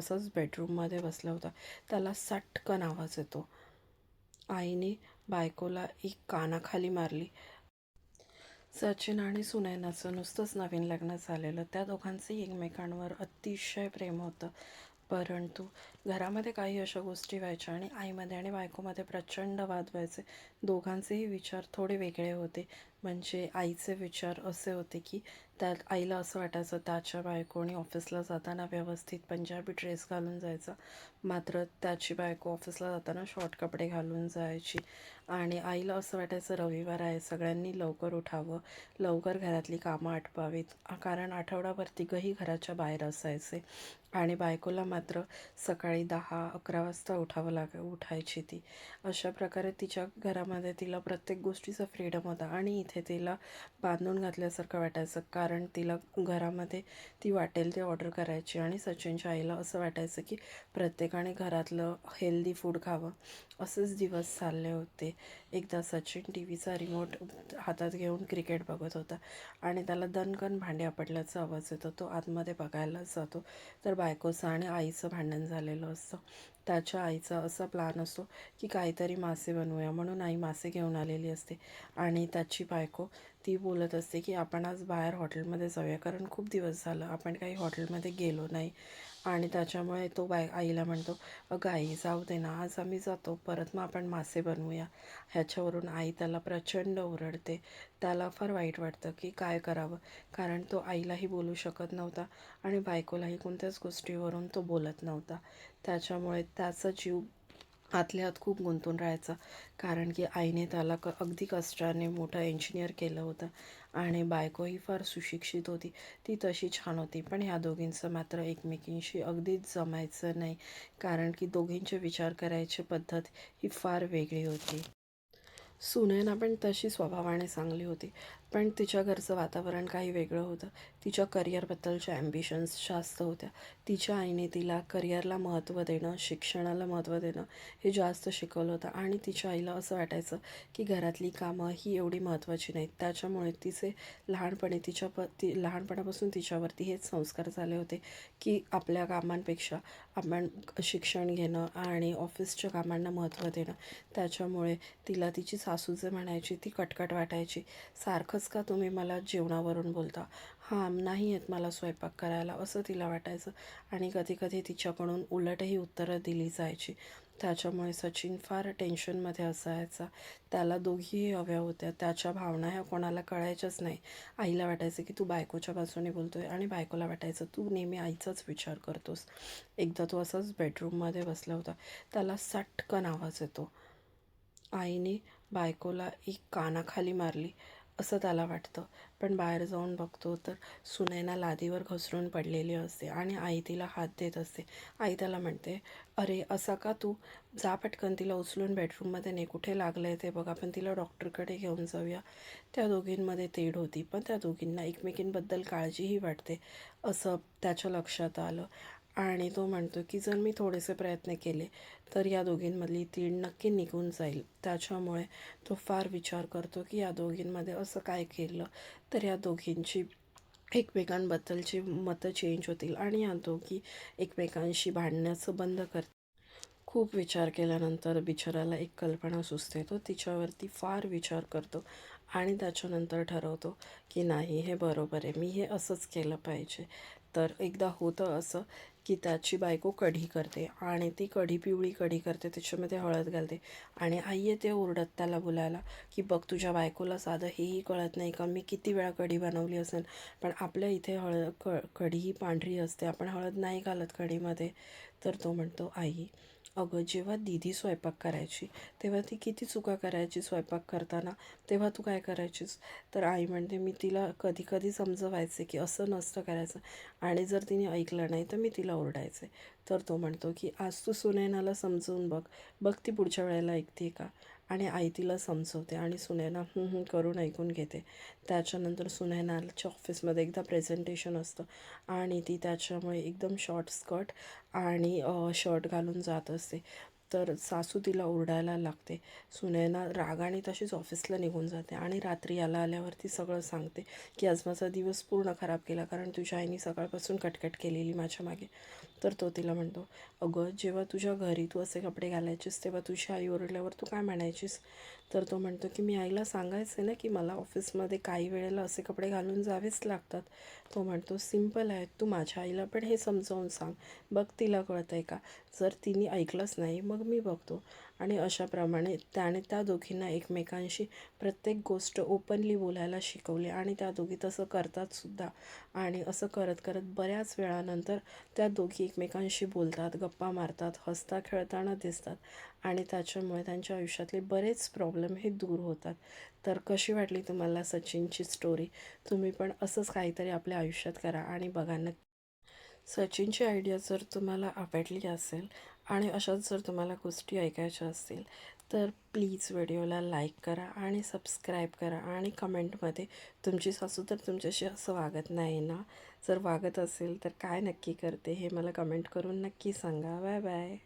असंच बेडरूममध्ये बसला होता. त्याला सटकन आवाज येतो. आईने बायकोला एक कानाखाली मारली. सचिन आणि सुनैनाचं नुसतंच नवीन लग्न झालेलं. त्या दोघांचं एकमेकांवर अतिशय प्रेम होतं. परंतु घरामध्ये काही अशा गोष्टी व्हायच्या आणि आईमध्ये आणि बायकोमध्ये प्रचंड वाद व्हायचे. दोघांचेही विचार थोडे वेगळे होते. म्हणजे आईचे विचार असे होते की त्या आईला असं वाटायचं त्याच्या बायकोनी ऑफिसला जाताना व्यवस्थित पंजाबी ड्रेस घालून जायचा. मात्र त्याची बायको ऑफिसला जाताना शॉर्ट कपडे घालून जायची. आणि आईला असं वाटायचं रविवार आहे सगळ्यांनी लवकर उठावं. लवकर घरातली कामं आटपावीत. कारण आठवडाभर तिघंही घराच्या बाहेर असायचे. आणि बायकोला मात्र सकाळी दहा अकरा वाजता उठावं लाग उठायची ती. अशा प्रकारे तिच्या घरामध्ये तिला प्रत्येक गोष्टीचा फ्रीडम होता. आणि इथे तिला बांधून घातल्यासारखं वाटायचं. कारण कारण तिला घरामध्ये ती वाटेल ते ऑर्डर करायची आणि सचिनच्या आईला असं वाटायचं की प्रत्येकाने घरातलं हेल्दी फूड खावं. असेच दिवस चालले होते. एकदा सचिन टी व्हीचा रिमोट हातात घेऊन क्रिकेट बघत होता आणि त्याला दणकन भांडे पडल्याचा आवाज येतो. तो आतमध्ये बघायला जातो. तर बायकोचं आणि आईचं भांडण झालेलं असतं. त्याच्या आईचा असा प्लान असतो की काहीतरी मासे बनवूया म्हणून आई मासे घेऊन आलेली असते. आणि त्याची बायको ती बोलत असते की आपण आज बाहेर हॉटेलमध्ये जाऊया. कारण खूप दिवस झालं आपण काही हॉटेलमध्ये गेलो नाही. आणि त्याच्यामुळे तो बाय आईला म्हणतो अगं आई जाऊ दे ना आज आम्ही जातो परत मग आपण मासे बनवूया. ह्याच्यावरून आई त्याला प्रचंड ओरडते. त्याला फार वाईट वाटतं की काय करावं कारण तो आईलाही बोलू शकत नव्हता आणि बायकोलाही कोणत्याच गोष्टीवरून तो बोलत नव्हता. त्याच्यामुळे त्याचा जीव आतल्या आत खूप गुंतून राहायचा. कारण की आईने त्याला क अगदी कष्टाने मोठा इंजिनियर केलं होतं आणि बायकोही फार सुशिक्षित होती. ती तशी छान होती. पण ह्या दोघींचं मात्र एकमेकींशी अगदीच जमायचं नाही. कारण की दोघींचे विचार करायची पद्धत ही फार वेगळी होती. सुनैना पण तशी स्वभावाने चांगली होती. पण तिच्या घरचं वातावरण काही वेगळं होतं. तिच्या करिअरबद्दलच्या ॲम्बिशन्स जास्त होत्या. तिच्या आईने तिला करिअरला महत्त्व देणं शिक्षणाला महत्त्व देणं हे जास्त शिकवलं होतं. आणि तिच्या आईला असं वाटायचं की घरातली कामं ही एवढी महत्त्वाची नाहीत. त्याच्यामुळे तिचे लहानपणी तिच्या प ती लहानपणापासून तिच्यावरती हेच संस्कार झाले होते की आपल्या कामांपेक्षा आपण शिक्षण घेणं आणि ऑफिसच्या कामांना महत्त्व देणं. त्याच्यामुळे तिला तिची सासू जे म्हणायची ती कटकट वाटायची. सारखं खरंच का तुम्ही मला जेवणावरून बोलता? हां नाही येत मला स्वयंपाक करायला असं तिला वाटायचं. आणि कधीकधी तिच्याकडून उलटही उत्तरं दिली जायची. त्याच्यामुळे सचिन फार टेन्शनमध्ये असायचा. त्याला दोघीही हव्या होत्या. त्याच्या भावना ह्या कोणाला कळायच्याच नाही. आईला वाटायचं की तू बायकोच्या बाजूने बोलतोय. आणि बायकोला वाटायचं तू नेहमी आईचाच विचार करतोस. एकदा तो असाच बेडरूममध्ये बसला होता. त्याला सटकन आवाज येतो. आईने बायकोला एक कानाखाली मारली. असं त्याला वाटतं. पण बाहेर जाऊन बघतो तर सुनैना लादीवर घसरून पडलेली असते आणि आई तिला हात देत असते. आई त्याला म्हणते अरे असा का तू? जा पटकन तिला उचलून बेडरूममध्ये ने. कुठे लागलं आहे ते बघ आपण तिला डॉक्टरकडे घेऊन जाऊया. त्या दोघींमध्ये तेढ होती पण त्या दोघींना एकमेकींबद्दल काळजीही वाटते असं त्याच्या लक्षात आलं. आणि तो म्हणतो की जर मी थोडेसे प्रयत्न केले तर या दोघींमधली तीड नक्की निघून जाईल. त्याच्यामुळे तो फार विचार करतो की या दोघींमध्ये असं काय केलं तर या दोघींची एकमेकांबद्दलची मतं चेंज होतील आणि या दोघी एकमेकांशी भांडण्याचं बंद करतील खूप विचार केल्यानंतर बिचाराला एक कल्पना सुचते. तो तिच्यावरती फार विचार करतो आणि त्याच्यानंतर ठरवतो की नाही हे बरोबर आहे. मी हे असंच केलं पाहिजे. तर एकदा होतं असं की त्याची बायको कढी करते आणि ती कढी पिवळी कढी करते त्याच्यामध्ये हळद घालते आणि आई येते ओरडत त्याला बोलायला की बघ तुझ्या बायकोला साधं हेही कळत नाही का? मी किती वेळा कढी बनवली असेल पण आपल्या इथे हळद क कढी ही पांढरी असते. आपण हळद नाही घालत कढीमध्ये तर तो म्हणतो आई अगं जेव्हा दीदी स्वयंपाक करायची तेव्हा ती किती चुका करायची स्वयंपाक करताना. तेव्हा तू काय करायचीस? तर आई म्हणते मी तिला कधी कधी समजवायचे की असं नसतं करायचं आणि जर तिने ऐकलं नाही तर मी तिला ओरडायचे. तर तो म्हणतो की आज तू सुनैनाला समजवून बघ. बघ ती पुढच्या वेळेला ऐकते का? आणि आई तिला समजवते आणि सुनैना करून ऐकून घेते. त्याच्यानंतर सुनैनाच्या ऑफिसमध्ये एकदा प्रेझेंटेशन असतं आणि ती त्याच्यामुळे एकदम शॉर्ट स्कर्ट आणि शर्ट घालून जात असते. तर सासू तिला ओरडायला लागते. सुनैना रागाने तशीच ऑफिसला निघून जाते आणि रात्री याला आल्यावरती सगळं सांगते की आज माझा दिवस पूर्ण खराब केला कारण तुझ्या आईने सकाळपासून कटकट केलेली माझ्या मागे. तर तो तिला म्हणतो अगं जेव्हा तुझ्या घरी तू असे कपडे घालायचीस तेव्हा तुझी आई ओरडल्यावर तू काय म्हणायचीस? तर तो म्हणतो की मी आईला सांगायचे ना की मला ऑफिसमध्ये काही वेळेला असे कपडे घालून जावेच लागतात. तो म्हणतो सिंपल आहे तू माझ्या आईला पण हे समजावून सांग. बघ तिला कळतं आहे का? जर तिने ऐकलंच नाही मग मी बघतो. आणि अशाप्रमाणे त्याने त्या दोघींना एकमेकांशी प्रत्येक गोष्ट ओपनली बोलायला शिकवली आणि त्या दोघी तसं करतात सुद्धा. आणि असं करत करत बऱ्याच वेळानंतर त्या दोघी एकमेकांशी बोलतात गप्पा मारतात हसता खेळताना दिसतात आणि त्याच्यामुळे त्यांच्या आयुष्यातले बरेच प्रॉब्लेम हे दूर होतात. तर कशी वाटली तुम्हाला सचिनची स्टोरी तुम्ही पण असंच काहीतरी आपल्या आयुष्यात करा आणि बघा नक्की. सचिनची आयडिया जर तुम्हाला आवडली असेल आणि अशाच जर तुम्हाला गोष्टी ऐकायच्या असतील तर प्लीज व्हिडिओला लाईक करा आणि सबस्क्राईब करा आणि कमेंटमध्ये तुमची सासू तर तुमच्याशी असं वागत नाही ना? जर वागत असेल तर काय नक्की करते हे मला कमेंट करून नक्की सांगा. Bye bye.